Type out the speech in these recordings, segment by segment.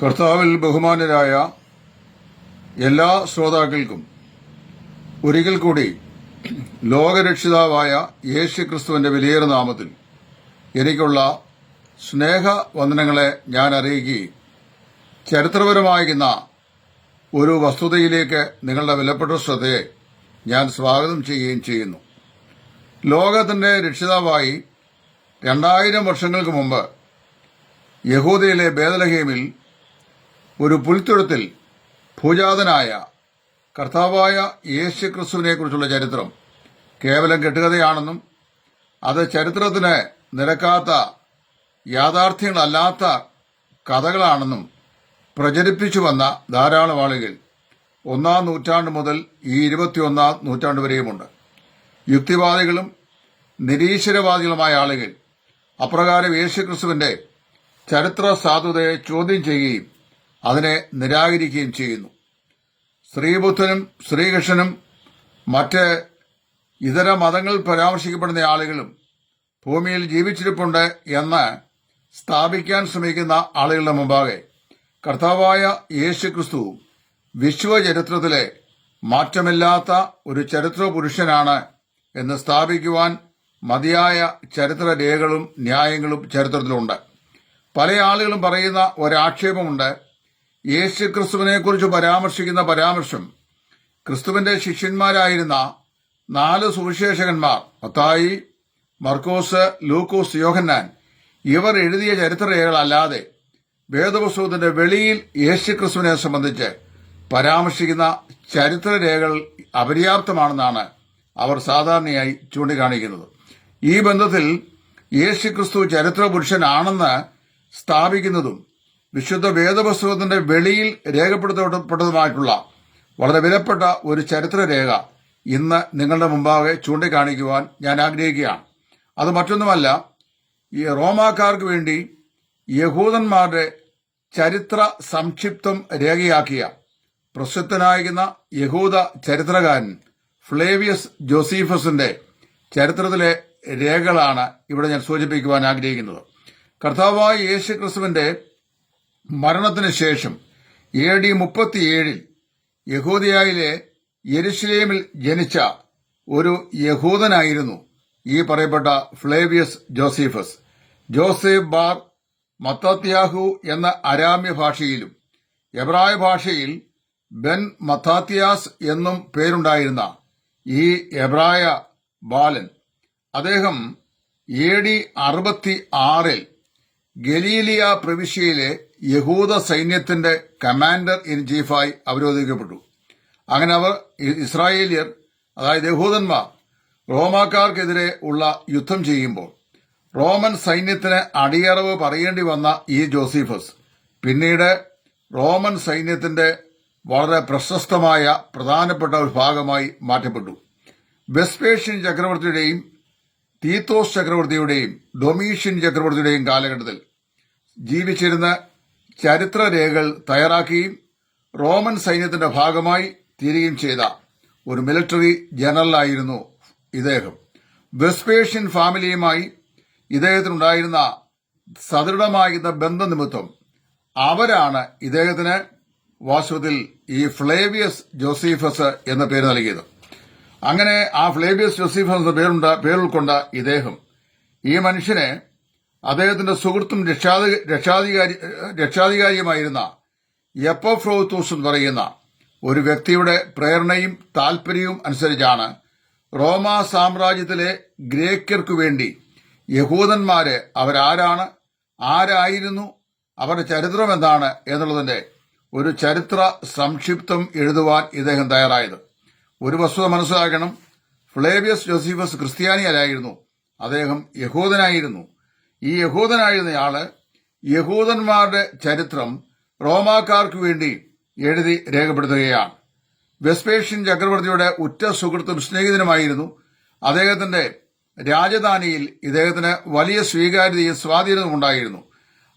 കർത്താവിൽ ബഹുമാനരായ എല്ലാ ശ്രോതാക്കൾക്കും ഒരിക്കൽ കൂടി ലോകരക്ഷിതാവായ യേശു ക്രിസ്തുവിന്റെ വിലയേറെ നാമത്തിൽ എനിക്കുള്ള സ്നേഹവന്ദനങ്ങളെ ഞാൻ അറിയിക്കുകയും ചരിത്രപരമായിരുന്ന ഒരു വസ്തുതയിലേക്ക് നിങ്ങളുടെ വിലപ്പെട്ട ശ്രദ്ധയെ ഞാൻ സ്വാഗതം ചെയ്യുകയും ചെയ്യുന്നു. ലോകത്തിന്റെ രക്ഷിതാവായി രണ്ടായിരം വർഷങ്ങൾക്ക് മുമ്പ് യഹൂദയിലെ ബേദലഹേമിൽ ഒരു പുൽത്തുഴത്തിൽ ഭൂജാതനായ കർത്താവായ യേശു ക്രിസ്തുവിനെ കുറിച്ചുള്ള ചരിത്രം കേവലം കെട്ടുകഥയാണെന്നും അത് ചരിത്രത്തിന് നിരക്കാത്ത യാഥാർത്ഥ്യങ്ങളല്ലാത്ത കഥകളാണെന്നും പ്രചരിപ്പിച്ചു വന്ന ധാരാളം ആളുകൾ ഒന്നാം നൂറ്റാണ്ട് മുതൽ ഈ ഇരുപത്തിയൊന്നാം നൂറ്റാണ്ട് വരെയുമുണ്ട്. യുക്തിവാദികളും നിരീശ്വരവാദികളുമായ ആളുകൾ അപ്രകാരം യേശുക്രിസ്തുവിന്റെ ചരിത്ര സാധുതയെ ചോദ്യം ചെയ്യുകയും അതിനെ നിരാകരിക്കുകയും ചെയ്യുന്നു. ശ്രീബുദ്ധനും ശ്രീകൃഷ്ണനും മറ്റ് ഇതര മതങ്ങളിൽ പരാമർശിക്കപ്പെടുന്ന ആളുകളും ഭൂമിയിൽ ജീവിച്ചിരിപ്പുണ്ട് എന്ന് സ്ഥാപിക്കാൻ ശ്രമിക്കുന്ന ആളുകളുടെ മുമ്പാകെ കർത്താവായ യേശു ക്രിസ്തുവും വിശ്വചരിത്രത്തിലെ മാറ്റമില്ലാത്ത ഒരു ചരിത്ര പുരുഷനാണ് എന്ന് സ്ഥാപിക്കുവാൻ മതിയായ ചരിത്ര രേഖകളും ന്യായങ്ങളും ചരിത്രത്തിലുണ്ട്. പല ആളുകളും പറയുന്ന ഒരാക്ഷേപമുണ്ട്. യേശു ക്രിസ്തുവിനെക്കുറിച്ച് പരാമർശിക്കുന്ന പരാമർശം. ക്രിസ്തുവിന്റെ ശിഷ്യന്മാരായിരുന്ന നാല് സുവിശേഷകന്മാർ മത്തായി മർക്കോസ് ലൂക്കോസ് യോഹന്നാൻ ഇവർ എഴുതിയ ചരിത്രരേഖകളല്ലാതെ വേദപുസ്തകത്തിന്റെ വെളിയിൽ യേശു ക്രിസ്തുവിനെ സംബന്ധിച്ച് പരാമർശിക്കുന്ന ചരിത്രരേഖകൾ അപര്യാപ്തമാണെന്നാണ് അവർ സാധാരണയായി ചൂണ്ടിക്കാണിക്കുന്നത്. ഈ ബന്ധത്തിൽ യേശു ക്രിസ്തു ചരിത്ര പുരുഷനാണെന്ന് സ്ഥാപിക്കുന്നതും വിശുദ്ധ വേദപുസ്തകത്തിന്റെ വെളിയിൽ രേഖപ്പെടുത്തപ്പെട്ടതുമായിട്ടുള്ള വളരെ വിലപ്പെട്ട ഒരു ചരിത്രരേഖ ഇന്ന് നിങ്ങളുടെ മുമ്പാകെ ചൂണ്ടിക്കാണിക്കുവാൻ ഞാൻ ആഗ്രഹിക്കുകയാണ്. അത് മറ്റൊന്നുമല്ല ഈ റോമാക്കാർക്ക് വേണ്ടി യഹൂദന്മാരുടെ ചരിത്ര സംക്ഷിപ്തം രേഖയാക്കിയ പ്രസിദ്ധനായിരുന്ന യഹൂദ ചരിത്രകാരൻ ഫ്ലേവിയസ് ജോസീഫസിന്റെ ചരിത്രത്തിലെ രേഖകളാണ് ഇവിടെ ഞാൻ സൂചിപ്പിക്കുവാൻ ആഗ്രഹിക്കുന്നത്. കർത്താവായ യേശു ക്രിസ്തുവിന്റെ മരണത്തിന് ശേഷം എ ഡി മുപ്പത്തിയേഴിൽ യഹൂദിയായിലെ യെരുഷലേമിൽ ജനിച്ച ഒരു യഹൂദനായിരുന്നു ഈ പറയപ്പെട്ട ഫ്ലേവിയസ് ജോസീഫസ്. ജോസഫ് ബാർ മത്താത്യാഹു എന്ന അരാമ്യ ഭാഷയിലും എബ്രായ ഭാഷയിൽ ബെൻ മത്താത്യാസ് എന്നും പേരുണ്ടായിരുന്ന ഈ എബ്രായ ബാലൻ അദ്ദേഹം എ ഡി അറുപത്തി ആറിൽ ഗലീലിയ പ്രവിശ്യയിലെ യഹൂദ സൈന്യത്തിന്റെ കമാൻഡർ ഇൻ ചീഫായി അവരോധിക്കപ്പെട്ടു. അങ്ങനെ അവർ ഇസ്രായേലിയർ അതായത് യഹൂദന്മാർ റോമാക്കാർക്കെതിരെ ഉള്ള യുദ്ധം ചെയ്യുമ്പോൾ റോമൻ സൈന്യത്തിന് അടിയറവ് പറയേണ്ടി വന്ന ഈ ജോസീഫസ് പിന്നീട് റോമൻ സൈന്യത്തിന്റെ വളരെ പ്രശസ്തമായ പ്രധാനപ്പെട്ട ഒരു ഭാഗമായി മാറ്റപ്പെട്ടു. വെസ്പേഷ്യൻ ചക്രവർത്തിയുടെയും തീത്തോസ് ചക്രവർത്തിയുടെയും ഡൊമീഷ്യൻ ചക്രവർത്തിയുടെയും കാലഘട്ടത്തിൽ ജീവിച്ചിരുന്ന ചരിത്രരേഖകൾ തയ്യാറാക്കുകയും റോമൻ സൈന്യത്തിന്റെ ഭാഗമായി തീരുകയും ചെയ്ത ഒരു മിലിറ്ററി ജനറലായിരുന്നു ഇദ്ദേഹം. വെസ്പേഷ്യൻ ഫാമിലിയുമായി ഇദ്ദേഹത്തിനുണ്ടായിരുന്ന സദൃഢമായിരുന്ന ബന്ധനിമിത്തം അവരാണ് ഇദ്ദേഹത്തിന് വാസ്തവത്തിൽ ഈ ഫ്ലേവിയസ് ജോസീഫസ് എന്ന പേര് നൽകിയത്. അങ്ങനെ ആ ഫ്ലേവിയസ് ജോസീഫസ് എന്ന പേരുണ്ട പേരുൾക്കൊണ്ട ഇദ്ദേഹം ഈ മനുഷ്യനെ അദ്ദേഹത്തിന്റെ സുഹൃത്തും രക്ഷാധി- രക്ഷാധികാരി രക്ഷാധികാരിയുമായിരുന്ന എപ്പോഫ്രോത്തൂസ് എന്ന് പറയുന്ന ഒരു വ്യക്തിയുടെ പ്രേരണയും താൽപര്യവും അനുസരിച്ചാണ് റോമ സാമ്രാജ്യത്തിലെ ഗ്രേക്കർക്കു വേണ്ടി യഹൂദന്മാര് അവരാരാണ് ആരായിരുന്നു അവരുടെ ചരിത്രം എന്താണ് എന്നുള്ളതിന്റെ ഒരു ചരിത്ര സംക്ഷിപ്തം എഴുതുവാൻ ഇദ്ദേഹം തയ്യാറായത്. ഒരു വസ്തുത മനസ്സിലാക്കണം. ഫ്ലേവിയസ് ജോസീഫസ് ക്രിസ്ത്യാനിയല്ലായിരുന്നു അദ്ദേഹം യഹൂദനായിരുന്നു. ഈ യഹൂദനായിരുന്നയാൾ യഹൂദന്മാരുടെ ചരിത്രം റോമാക്കാർക്ക് വേണ്ടി എഴുതി രേഖപ്പെടുത്തുകയാണ്. വെസ്പേഷ്യൻ ചക്രവർത്തിയുടെ ഉറ്റ സുഹൃത്തും സ്നേഹിതനുമായിരുന്നു അദ്ദേഹത്തിന്റെ രാജധാനിയിൽ ഇദ്ദേഹത്തിന് വലിയ സ്വീകാര്യതയും സ്വാധീനവും ഉണ്ടായിരുന്നു.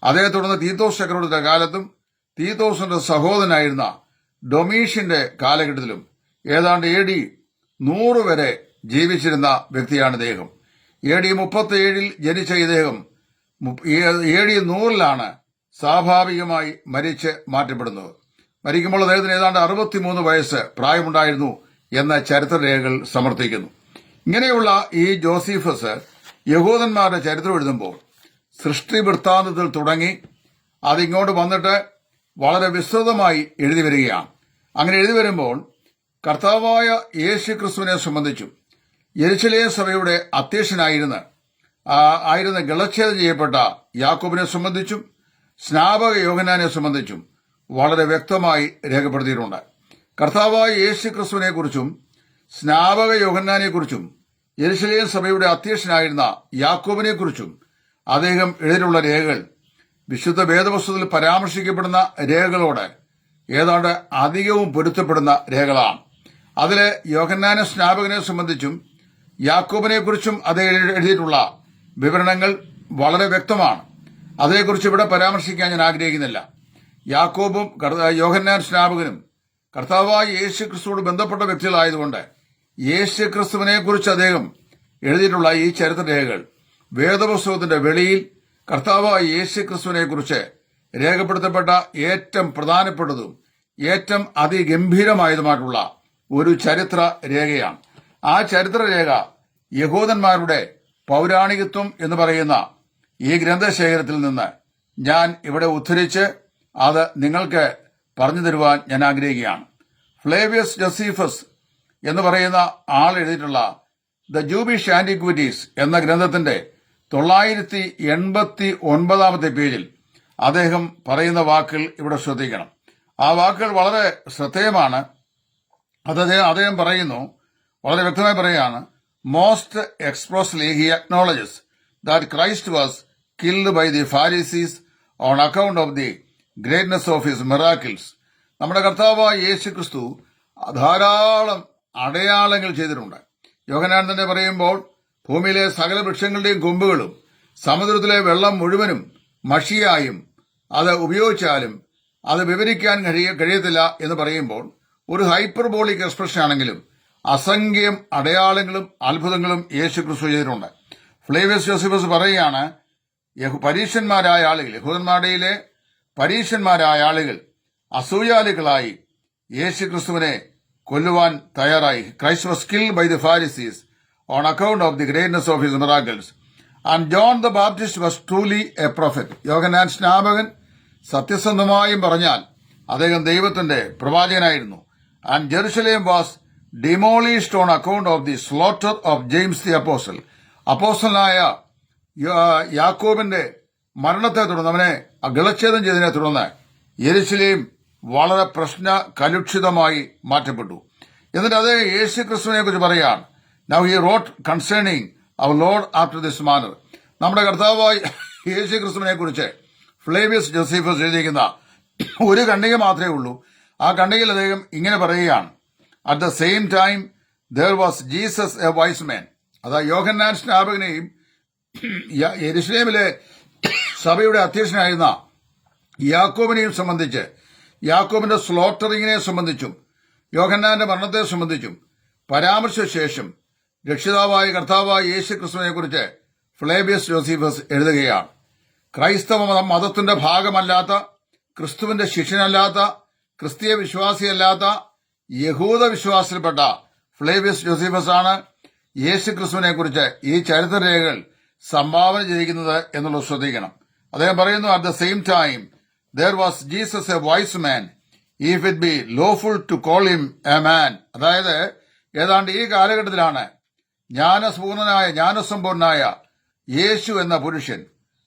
അദ്ദേഹത്തെ തുടർന്ന് തീത്തോസ് ചക്രവർത്തിയുടെ കാലത്തും തീത്തോസിന്റെ സഹോദരനായിരുന്ന ഡൊമീഷ്യന്റെ കാലഘട്ടത്തിലും ഏതാണ്ട് എ ഡി നൂറ് വരെ ജീവിച്ചിരുന്ന വ്യക്തിയാണ് ഇദ്ദേഹം. എ ഡി മുപ്പത്തിയേഴിൽ ജനിച്ച ഇദ്ദേഹം എ ഡി നൂറിലാണ് സ്വാഭാവികമായി മരിച്ച് മാറ്റപ്പെടുന്നത്. മരിക്കുമ്പോൾ അദ്ദേഹത്തിന് ഏതാണ്ട് അറുപത്തിമൂന്ന് വയസ്സ് പ്രായമുണ്ടായിരുന്നു എന്ന ചരിത്രരേഖകൾ സമർത്ഥിക്കുന്നു ഇങ്ങനെയുള്ള ഈ ജോസീഫസ് യഹൂദന്മാരുടെ ചരിത്രം എഴുതുമ്പോൾ സൃഷ്ടി വൃത്താന്തത്തിൽ തുടങ്ങി അതിങ്ങോട്ട് വന്നിട്ട് വളരെ വിസ്തൃതമായി എഴുതി വരികയാണ്. അങ്ങനെ എഴുതി വരുമ്പോൾ കർത്താവായ യേശു ക്രിസ്തുവിനെ സംബന്ധിച്ചും യെരുശലേം സഭയുടെ അധ്യക്ഷനായിരുന്ന ആയിരുന്ന ഗളച്ഛേദം ചെയ്യപ്പെട്ട യാക്കോബിനെ സംബന്ധിച്ചും സ്നാപക യോഹനാനെ സംബന്ധിച്ചും വളരെ വ്യക്തമായി രേഖപ്പെടുത്തിയിട്ടുണ്ട്. കർത്താവായ യേശു ക്രിസ്തുവിനെ കുറിച്ചും സ്നാപക യോഹന്നാനെ കുറിച്ചും യരിശലേ സഭയുടെ അധ്യക്ഷനായിരുന്ന യാക്കോബിനെ കുറിച്ചും അദ്ദേഹം എഴുതിയിട്ടുള്ള രേഖകൾ വിശുദ്ധ വേദപുസ്തകത്തിൽ പരാമർശിക്കപ്പെടുന്ന രേഖകളോട് ഏതാണ്ട് അധികവും പൊരുത്തപ്പെടുന്ന രേഖകളാണ്. അതിൽ യോഹന്നാന സ്നാപകനെ സംബന്ധിച്ചും യാക്കോബിനെ കുറിച്ചും അദ്ദേഹം എഴുതിയിട്ടുള്ള വിവരണങ്ങൾ വളരെ വ്യക്തമാണ്. അതേക്കുറിച്ച് ഇവിടെ പരാമർശിക്കാൻ ഞാൻ ആഗ്രഹിക്കുന്നില്ല. യാക്കോബും യോഹന്നാൻ സ്നാപകനും കർത്താവായ യേശു ക്രിസ്തുവോട് ബന്ധപ്പെട്ട വ്യക്തികളായതുകൊണ്ട് യേശു ക്രിസ്തുവിനെ കുറിച്ച് അദ്ദേഹം എഴുതിയിട്ടുള്ള ഈ ചരിത്രരേഖകൾ വേദപുസ്തകത്തിന്റെ വെളിയിൽ കർത്താവായ യേശു ക്രിസ്തുവിനെ കുറിച്ച് രേഖപ്പെടുത്തപ്പെട്ട ഏറ്റവും പ്രധാനപ്പെട്ടതും ഏറ്റവും അതിഗംഭീരമായതുമായിട്ടുള്ള ഒരു ചരിത്ര രേഖയാണ് ആ ചരിത്രരേഖ യഹൂദന്മാരുടെ പൗരാണികത്വം എന്ന് പറയുന്ന ഈ ഗ്രന്ഥശേഖരത്തിൽ നിന്ന് ഞാൻ ഇവിടെ ഉദ്ധരിച്ച് അത് നിങ്ങൾക്ക് പറഞ്ഞു തരുവാൻ ഞാൻ ആഗ്രഹിക്കുകയാണ്. ഫ്ലേവിയസ് ജസീഫസ് എന്ന് പറയുന്ന ആൾ എഴുതിയിട്ടുള്ള ദ ജൂബിഷ് ആന്റിക്വിറ്റീസ് എന്ന ഗ്രന്ഥത്തിന്റെ തൊള്ളായിരത്തി എൺപത്തി ഒൻപതാമത്തെ പേജിൽ അദ്ദേഹം പറയുന്ന വാക്കുകൾ ഇവിടെ ശ്രദ്ധിക്കണം. ആ വാക്കുകൾ വളരെ ശ്രദ്ധേയമാണ്. അത് അദ്ദേഹം പറയുന്നു വളരെ വ്യക്തമായി പറയുകയാണ് most expressly he acknowledges that Christ was killed by the Pharisees on account of the greatness of his miracles നമ്മുടെ കർത്താവായ യേശു ക്രിസ്തു ധാരാളം അടയാളങ്ങൾ ചെയ്തിട്ടുണ്ട്. യോഹനാൻ തന്നെ പറയുമ്പോൾ ഭൂമിയിലെ സകല വൃക്ഷങ്ങളുടെയും കൊമ്പുകളും സമുദ്രത്തിലെ വെള്ളം മുഴുവനും മഷിയായും അത് ഉപയോഗിച്ചാലും അത് വിവരിക്കാൻ കഴിയ കഴിയത്തില്ല എന്ന് പറയുമ്പോൾ ഒരു ഹൈപ്പർബോളിക് എക്സ്പ്രഷൻ ആണെങ്കിലും അസംഖ്യം അടയാളങ്ങളും അത്ഭുതങ്ങളും യേശു ക്രിസ്തു ചെയ്തിട്ടുണ്ട്. ഫ്ലേവിയസ് ജോസിഫസ് പറയുകയാണ് പരീക്ഷന്മാരായ ആളുകൾ യഹൂദന്മാരുടെയിലെ പരീക്ഷന്മാരായ ആളുകൾ അസൂയാലുകളായി യേശു ക്രിസ്തുവിനെ കൊല്ലുവാൻ തയ്യാറായി. Christ was kill by the Pharisees on account of the greatness of his miracles and John the Baptist was truly a prophet Yohannan സ്നാപകൻ സത്യസന്ധമായും പറഞ്ഞാൽ അദ്ദേഹം ദൈവത്തിന്റെ പ്രവാചകനായിരുന്നു. And Jerusalem was demolished on account of the slaughter of James the apostle അപ്പോസലായ യാക്കോബിന്റെ മരണത്തെ തുടർന്ന് അവനെ ഗളച്ഛേദം ചെയ്തതിനെ തുടർന്ന് യെരുശലേം വളരെ പ്രശ്ന കലുഷിതമായി മാറ്റപ്പെട്ടു. എന്നിട്ട് അതേ യേശു ക്രിസ്തുവിനെ കുറിച്ച് പറയുകയാണ് now he wrote concerning our lord after this manner നമ്മുടെ കർത്താവായ യേശു ക്രിസ്തുവിനെ കുറിച്ച് ഫ്ലേവിയസ് ജോസീഫസ് എഴുതിയിരിക്കുന്ന ഒരു ഖണ്ഡിക മാത്രമേ ഉള്ളൂ. ആ ഖണ്ഡികയിൽ അദ്ദേഹം ഇങ്ങനെ പറയുകയാണ്. At the same time there was Jesus a wise man അതാ യോഹന്നാൻ സ്നാപകനെയും എരുസ്ലേമിലെ സഭയുടെ അധ്യക്ഷനായിരുന്ന യാക്കോബിനെയും സംബന്ധിച്ച് യാക്കോബിന്റെ സ്ലോട്ടറിങ്ങിനെ സംബന്ധിച്ചും യോഹന്നാന്റെ മരണത്തെ സംബന്ധിച്ചും പരാമർശ ശേഷം രക്ഷിതാവായ കർത്താവായ യേശു ക്രിസ്തുവിനെ കുറിച്ച് ഫ്ലേബിയസ് ജോസീഫസ് എഴുതുകയാണ്. ക്രൈസ്തവ മതം മതത്തിന്റെ ഭാഗമല്ലാത്ത ക്രിസ്തുവിന്റെ ശിഷ്യനല്ലാത്ത ക്രിസ്തീയ വിശ്വാസിയല്ലാത്ത യഹൂദ വിശ്വാസത്തിൽപ്പെട്ട ഫ്ലേവിയസ് ജോസീഫസ് ആണ് യേശു ക്രിസ്തുവിനെ കുറിച്ച് ഈ ചരിത്രരേഖകൾ സംഭാവന ചെയ്തിരിക്കുന്നത് എന്നുള്ളത് ശ്രദ്ധിക്കണം. അദ്ദേഹം പറയുന്നു at the same time there was Jesus a wise man if it be lawful to call him a man അതായത് ഏതാണ്ട് ഈ കാലഘട്ടത്തിലാണ് ജ്ഞാനസ്പൂർണനായ ജ്ഞാനസമ്പൂർണനായ യേശു എന്ന പുരുഷൻ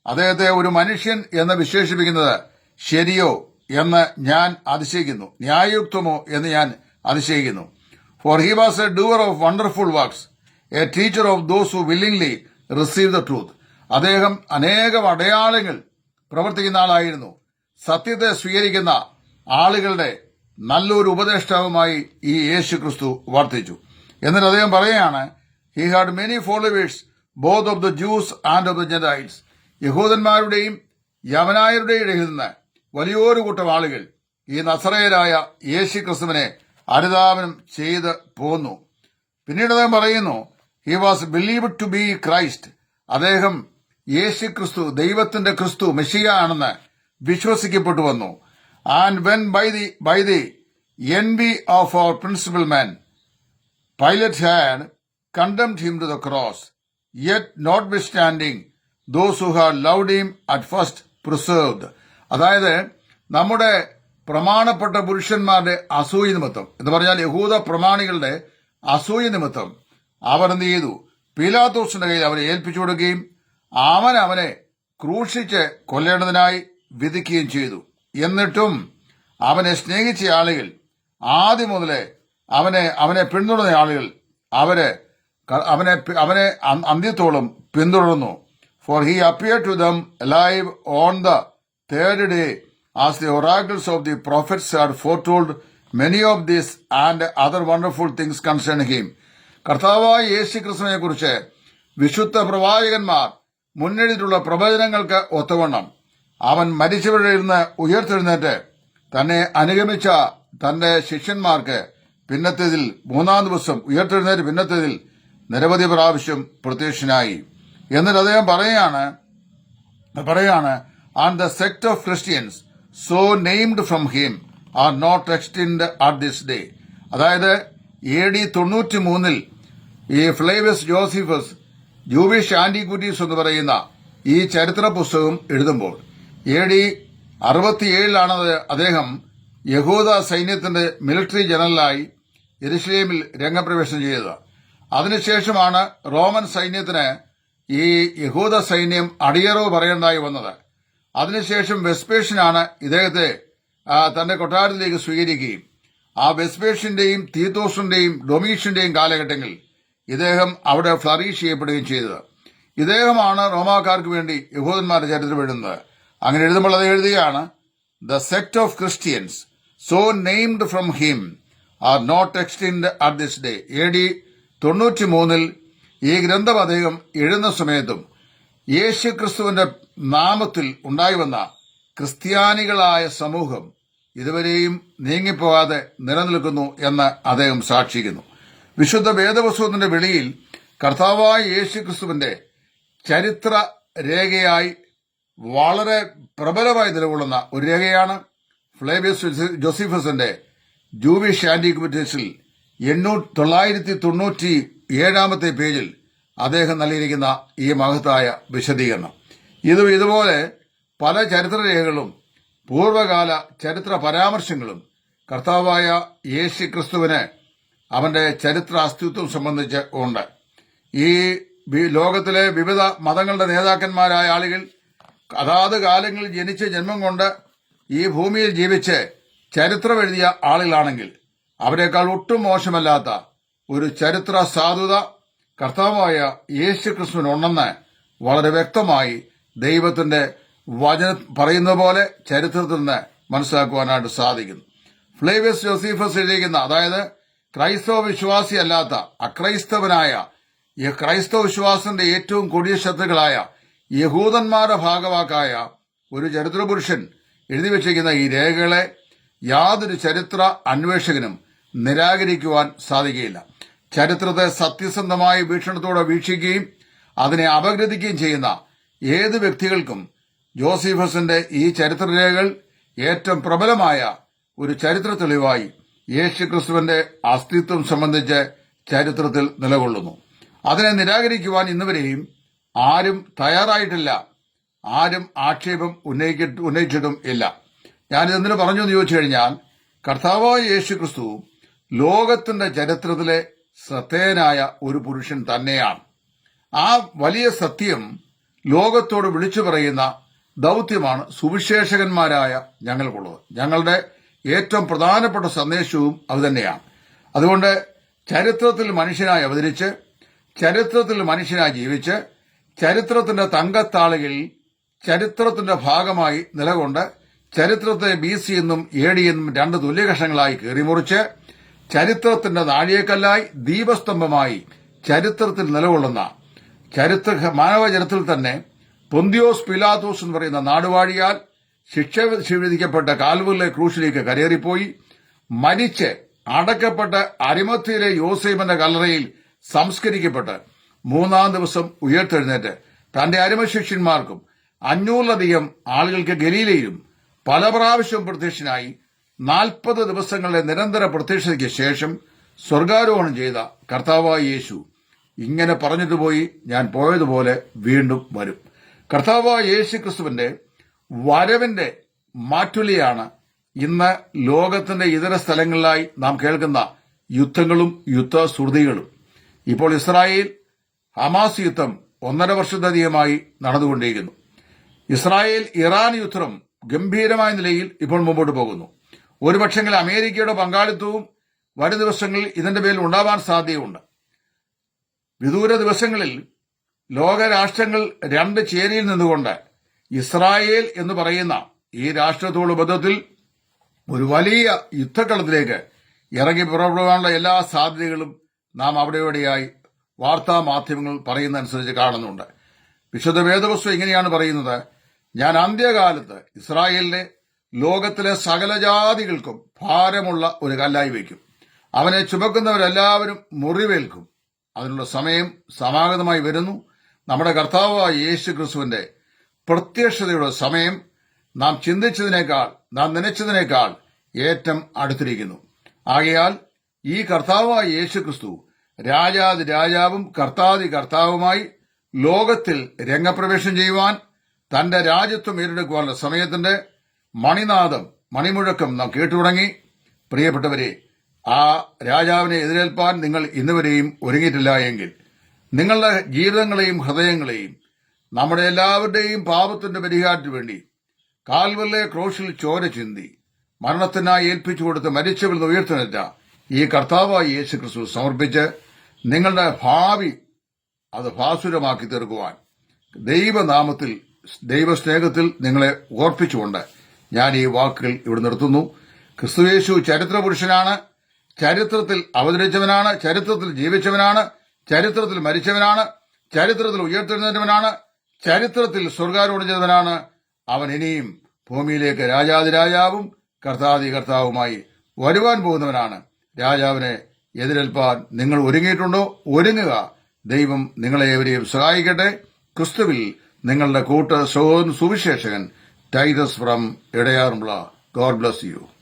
അദ്ദേഹത്തെ ഒരു മനുഷ്യൻ എന്ന് വിശേഷിപ്പിക്കുന്നത് ശരിയോ എന്ന് ഞാൻ അതിശയിക്കുന്നു. ന്യായയുക്തമോ എന്ന് ഞാൻ അതിശയിക്കുന്നു for he was a doer of wonderful works a teacher of those who willingly receive the truth അദ്ദേഹം അനേകം അടയാളങ്ങൾ പ്രവർത്തിക്കുന്ന ആളായിരുന്നു. സത്യത്തെ സ്വീകരിക്കുന്ന ആളുകളുടെ നല്ലൊരു ഉപദേഷ്ടാവുമായി ഈ യേശു ക്രിസ്തു വർത്തിച്ചു. എന്നിട്ട് അദ്ദേഹം പറയുകയാണ് he had many followers both of the Jews and of the Gentiles യഹൂദന്മാരുടെയും യവനായരുടെയും ഇടയിൽ നിന്ന് വലിയൊരു കൂട്ടം ആളുകൾ ഈ നസറയരായ യേശു ക്രിസ്തുവിനെ അനുധാവനം ചെയ്ത് പോന്നു. പിന്നീട് അദ്ദേഹം പറയുന്നു he was believe to be Christ അദ്ദേഹം യേശു ക്രിസ്തു ദൈവത്തിന്റെ ക്രിസ്തു മെഷിയ ആണെന്ന് വിശ്വസിക്കപ്പെട്ടു വന്നു. And when by the by the N B of our principal man Pilate had condemn him to the cross yet notwithstanding those who have love him at first preserved അതായത് നമ്മുടെ പ്രമാണപ്പെട്ട പുരുഷന്മാരുടെ അസൂയ നിമിത്തം എന്ന് പറഞ്ഞാൽ യഹൂദ പ്രമാണികളുടെ അസൂയ നിമിത്തം. അവർ എന്ത് ചെയ്തു? പീലാത്തോസിന്റെ കയ്യിൽ അവരെ ഏൽപ്പിച്ചു കൊടുക്കുകയും അവൻ അവനെ ക്രൂശിച്ച് കൊല്ലേണ്ടതിനായി വിധിക്കുകയും ചെയ്തു. എന്നിട്ടും അവനെ സ്നേഹിച്ച ആളുകൾ ആദ്യം മുതലേ അവനെ അവനെ പിന്തുടർന്ന ആളുകൾ അവരെ അവനെ അവനെ അന്ത്യത്തോളം പിന്തുടർന്നു. For he appear to them live on the third day as the oracles of the prophets had foretold many of of and other wonderful things concerning him. കർത്താവായ യേശു ക്രിസ്തുവിനെ കുറിച്ച് വിശുദ്ധ പ്രവാചകന്മാർ മുന്നണിയിലുള്ള പ്രവചനങ്ങൾക്ക് ഒത്തവണ്ണം അവൻ മരിച്ചവരുടെ ഇരുന്ന് ഉയർത്തെഴുന്നേറ്റ് തന്നെ അനുഗമിച്ച തന്റെ ശിഷ്യന്മാർക്ക് പിന്നത്തേതിൽ മൂന്നാം ദിവസം ഉയർത്തെഴുന്നേറ്റ് പിന്നത്തേതിൽ നിരവധി പ്രാവശ്യം പ്രത്യക്ഷനായി. എന്നിട്ട് അദ്ദേഹം പറയാണ് പറയാണ് and the sect of Christians so named from him are not extend at this day അതായത് എ ഡി തൊണ്ണൂറ്റി മൂന്നിൽ ഈ ഫ്ലേവസ് ജോസിഫസ് ജൂബിഷ് ആന്റിക്വിറ്റീസ് എന്ന് പറയുന്ന ഈ ചരിത്ര പുസ്തകം എഴുതുമ്പോൾ എ ഡി അറുപത്തിയേഴിലാണ് അദ്ദേഹം യഹൂദ സൈന്യത്തിന്റെ മിലിറ്ററി ജനറലായി യെരുഷലേമിൽ രംഗപ്രവേശനം ചെയ്തത്. അതിനുശേഷമാണ് റോമൻ സൈന്യത്തിന് ഈ യഹൂദ സൈന്യം അടിയറവ് പറയേണ്ടായി വന്നത്. അതിനുശേഷം വെസ്പേഷ്യനാണ് ഇദ്ദേഹത്തെ തന്റെ കൊട്ടാരത്തിലേക്ക് സ്വീകരിക്കുകയും ആ വെസ്പേഷ്യന്റെയും തീത്തോസിന്റെയും ഡൊമീഷ്യന്റെയും കാലഘട്ടങ്ങളിൽ ഇദ്ദേഹം അവിടെ ഫ്ലറീഷ് ചെയ്യപ്പെടുകയും ചെയ്തത്. ഇദ്ദേഹമാണ് റോമാക്കാർക്ക് വേണ്ടി യഹൂദന്മാരുടെ ചരിത്രം എഴുതുന്നത് അങ്ങനെ എഴുതുമ്പോൾ അത് എഴുതുകയാണ് the sect of Christians so named from him are not extend at this day A D തൊണ്ണൂറ്റി മൂന്നിൽ ഈ ഗ്രന്ഥം അദ്ദേഹം എഴുതുന്ന സമയത്തും യേശു ക്രിസ്തുവിന്റെ നാമത്തിൽ ഉണ്ടായി വന്ന ക്രിസ്ത്യാനികളായ സമൂഹം ഇതുവരെയും നീങ്ങിപ്പോകാതെ നിലനിൽക്കുന്നു എന്ന് അദ്ദേഹം സാക്ഷിക്കുന്നു. വിശുദ്ധ വേദവസ്തുവിന്റെ വെളിയിൽ കർത്താവായ യേശു ക്രിസ്തുവിന്റെ ചരിത്ര രേഖയായി വളരെ പ്രബലമായി നിലകൊള്ളുന്ന ഒരു രേഖയാണ് ഫ്ലേബിയസ് ജോസിഫസിന്റെ ജൂവിഷ് ആന്റിക്വിറ്റീസിൽ എണ്ണൂറ്റി തൊള്ളായിരത്തി തൊണ്ണൂറ്റി ഏഴാമത്തെ പേജിൽ അദ്ദേഹം നൽകിയിരിക്കുന്ന ഈ മഹത്തായ വിശദീകരണം. ഇത് ഇതുപോലെ പല ചരിത്രരേഖകളും പൂർവകാല ചരിത്ര പരാമർശങ്ങളും കർത്താവായ യേശു ക്രിസ്തുവിന് അവന്റെ ചരിത്ര അസ്തിത്വം സംബന്ധിച്ച് ഉണ്ട്. ഈ ലോകത്തിലെ വിവിധ മതങ്ങളുടെ നേതാക്കന്മാരായ ആളുകൾ അതാത് കാലങ്ങളിൽ ജനിച്ച് ജന്മം കൊണ്ട് ഈ ഭൂമിയിൽ ജീവിച്ച് ചരിത്രം എഴുതിയ ആളുകളാണെങ്കിൽ അവരെക്കാൾ ഒട്ടും മോശമല്ലാത്ത ഒരു ചരിത്ര സാധുത കർത്താവായ യേശു ക്രിസ്തുവിനുണ്ടെന്ന് വളരെ വ്യക്തമായി ദൈവത്തിന്റെ വചന പറയുന്ന പോലെ ചരിത്രത്തിൽ നിന്ന് മനസ്സിലാക്കുവാനായിട്ട് സാധിക്കുന്നു. ഫ്ലേവിയസ് ജോസീഫസ് എഴുതിയിരിക്കുന്ന അതായത് ക്രൈസ്തവ വിശ്വാസി അല്ലാത്ത അക്രൈസ്തവനായ ഈ ക്രൈസ്തവ വിശ്വാസത്തിന്റെ ഏറ്റവും കൊടിയ ശത്രുക്കളായ യഹൂദന്മാരുടെ ഭാഗവാക്കായ ഒരു ചരിത്രപുരുഷൻ എഴുതി വച്ചിരിക്കുന്ന ഈ രേഖകളെ യാതൊരു ചരിത്ര അന്വേഷകനും നിരാകരിക്കുവാൻ സാധിക്കുകയില്ല. ചരിത്രത്തെ സത്യസന്ധമായ വീക്ഷണത്തോടെ വീക്ഷിക്കുകയും അതിനെ അപഗ്രഥിക്കുകയും ചെയ്യുന്ന ഏത് വ്യക്തികൾക്കും ജോസിഫസിന്റെ ഈ ചരിത്രരേഖകൾ ഏറ്റവും പ്രബലമായ ഒരു ചരിത്ര തെളിവായി യേശുക്രിസ്തുവിന്റെ അസ്തിത്വം സംബന്ധിച്ച് ചരിത്രത്തിൽ നിലകൊള്ളുന്നു. അതിനെ നിരാകരിക്കുവാൻ ഇന്നുവരെയും ആരും തയ്യാറായിട്ടില്ല. ആരും ആക്ഷേപം ഉന്നയിക്ക ഉന്നയിച്ചിട്ടും ഇല്ല. ഞാനിതെന്തിനു പറഞ്ഞു എന്ന് ചോദിച്ചു കഴിഞ്ഞാൽ കർത്താവായ യേശു ക്രിസ്തു ലോകത്തിന്റെ ചരിത്രത്തിലെ ശ്രദ്ധേയനായ ഒരു പുരുഷൻ തന്നെയാണ്. ആ വലിയ സത്യം ലോകത്തോട് വിളിച്ചു പറയുന്ന ദൗത്യമാണ് സുവിശേഷകന്മാരായ ഞങ്ങൾക്കുള്ളത്. ഞങ്ങളുടെ ഏറ്റവും പ്രധാനപ്പെട്ട സന്ദേശവും അതുതന്നെയാണ് അതുകൊണ്ട് ചരിത്രത്തിൽ മനുഷ്യനായി അവതരിച്ച് ചരിത്രത്തിൽ മനുഷ്യനായി ജീവിച്ച് ചരിത്രത്തിന്റെ തങ്കത്താളുകളിൽ ചരിത്രത്തിന്റെ ഭാഗമായി നിലകൊണ്ട് ചരിത്രത്തെ ബി സി എന്നും എ ഡി എന്നും രണ്ട് തുല്യകഷങ്ങളായി കീറിമുറിച്ച് ചരിത്രത്തിന്റെ നാഴികക്കല്ലായി ദീപസ്തംഭമായി ചരിത്രത്തിൽ നിലകൊള്ളുന്ന ചരിത്ര മാനവ ചരിത്രത്തിൽ തന്നെ പൊന്തിയോസ് പിലാത്തോസ് എന്ന് പറയുന്ന നാടുവാഴിയാൽ ശിക്ഷ വിധിക്കപ്പെട്ട കാൽവറിലെ ക്രൂശിലേക്ക് കരേറിപ്പോയി മരിച്ച് അടക്കപ്പെട്ട അരിമത്തിയിലെ യോസേബിന്റെ കല്ലറയിൽ സംസ്കരിക്കപ്പെട്ട് മൂന്നാം ദിവസം ഉയർത്തെഴുന്നേറ്റ് തന്റെ അരിമശിഷ്യന്മാർക്കും അഞ്ഞൂറിലധികം ആളുകൾക്ക് ഗലീലയിലും പല പ്രാവശ്യവും പ്രത്യക്ഷനായി നാൽപ്പത് ദിവസങ്ങളുടെ നിരന്തര പ്രത്യക്ഷതയ്ക്ക് ശേഷം സ്വർഗാരോഹണം ചെയ്ത കർത്താവായ യേശു ഇങ്ങനെ പറഞ്ഞിട്ട് പോയി ഞാൻ പോയതുപോലെ വീണ്ടും വരും. കർത്താവ് യേശു ക്രിസ്തുവിന്റെ വരവിന്റെ മാറ്റുലിയാണ് ഇന്ന് ലോകത്തിന്റെ ഇതര സ്ഥലങ്ങളിലായി നാം കേൾക്കുന്ന യുദ്ധങ്ങളും യുദ്ധശ്രുതികളും ഇപ്പോൾ ഇസ്രായേൽ ഹമാസ് യുദ്ധം ഒന്നര വർഷത്തിലധികമായി നടന്നുകൊണ്ടിരിക്കുന്നു. ഇസ്രായേൽ ഇറാൻ യുദ്ധം ഗംഭീരമായ നിലയിൽ ഇപ്പോൾ മുമ്പോട്ട് പോകുന്നു. ഒരുപക്ഷെങ്കിൽ അമേരിക്കയുടെ പങ്കാളിത്തവും വരും ദിവസങ്ങളിൽ ഇതിന്റെ പേരിൽ ഉണ്ടാവാൻ സാധ്യതയുണ്ട്. വിദൂര ദിവസങ്ങളിൽ ലോകരാഷ്ട്രങ്ങൾ രണ്ട് ചേരിയിൽ നിന്നുകൊണ്ട് ഇസ്രായേൽ എന്ന് പറയുന്ന ഈ രാഷ്ട്രത്തോട് ബന്ധത്തിൽ ഒരു വലിയ യുദ്ധക്കളത്തിലേക്ക് ഇറങ്ങി പുറപ്പെടുവാനുള്ള എല്ലാ സാധ്യതകളും നാം അവിടെ ഇവിടെയായി വാർത്താ മാധ്യമങ്ങൾ പറയുന്നതനുസരിച്ച് കാണുന്നുണ്ട്. വിശുദ്ധ വേദവസ്തു ഇങ്ങനെയാണ് പറയുന്നത്. ഞാൻ അന്ത്യകാലത്ത് ഇസ്രായേലിനെ ലോകത്തിലെ സകല ജാതികൾക്കും ഭാരമുള്ള ഒരു കല്ലായി വയ്ക്കും. അവനെ ചുമക്കുന്നവരെല്ലാവരും മുറിവേൽക്കും. അതിനുള്ള സമയം സമാഗതമായി വരുന്നു. നമ്മുടെ കർത്താവായ യേശു ക്രിസ്തുവിന്റെ പ്രത്യക്ഷതയുടെ സമയം നാം ചിന്തിച്ചതിനേക്കാൾ നാം നനച്ചതിനേക്കാൾ ഏറ്റം അടുത്തിരിക്കുന്നു. ആകയാൽ ഈ കർത്താവായ യേശു ക്രിസ്തു രാജാതി രാജാവും കർത്താതി കർത്താവുമായി ലോകത്തിൽ രംഗപ്രവേശം ചെയ്യുവാൻ തന്റെ രാജ്യത്വം ഏറ്റെടുക്കുവാനുള്ള സമയത്തിന്റെ മണിനാദം മണിമുഴക്കം നാം കേട്ടു തുടങ്ങി പ്രിയപ്പെട്ടവരെ ആ രാജാവിനെ എതിരേൽപ്പാൻ നിങ്ങൾ ഇന്നുവരെയും ഒരുങ്ങിയിട്ടില്ല എങ്കിൽ നിങ്ങളുടെ ജീവിതങ്ങളെയും ഹൃദയങ്ങളെയും നമ്മുടെ എല്ലാവരുടെയും പാപത്തിന്റെ പരിഹാരത്തിനു വേണ്ടി കാൽവല്ലെ ക്രോഷിൽ ചോര ചിന്തി മരണത്തിനായി ഏൽപ്പിച്ചു കൊടുത്ത് മരിച്ചവരിൽ നിന്ന് ഉയർത്തുന്നില്ല ഈ കർത്താവായി യേശു ക്രിസ്തു സമർപ്പിച്ച് നിങ്ങളുടെ ഭാവി അത് ഭാസുരമാക്കി തീർക്കുവാൻ ദൈവനാമത്തിൽ ദൈവസ്നേഹത്തിൽ നിങ്ങളെ ഓർപ്പിച്ചുകൊണ്ട് ഞാൻ ഈ വാക്കുകൾ ഇവിടെ നിർത്തുന്നു. ക്രിസ്തുയേശു ചരിത്ര പുരുഷനാണ് ചരിത്രത്തിൽ അവതരിച്ചവനാണ് ചരിത്രത്തിൽ ജീവിച്ചവനാണ് ചരിത്രത്തിൽ മരിച്ചവനാണ് ചരിത്രത്തിൽ ഉയർത്തെഴുന്നവനാണ് ചരിത്രത്തിൽ സ്വർഗാരോട് ചെയ്തവനാണ് അവൻ ഇനിയും ഭൂമിയിലേക്ക് രാജാതിരാജാവും കർത്താതി കർത്താവുമായി വരുവാൻ പോകുന്നവനാണ്. രാജാവിനെ എതിരേൽപ്പാൻ നിങ്ങൾ ഒരുങ്ങിയിട്ടുണ്ടോ? ഒരുങ്ങുക. ദൈവം നിങ്ങളെ ഏവരെയും സഹായിക്കട്ടെ. ക്രിസ്തുവിൽ നിങ്ങളുടെ കൂട്ട് സുവിശേഷകൻ ടൈറ്റസ് ഫ്രം ഇടയാറുമുള്ള ഗോഡ് ബ്ലസ് യു.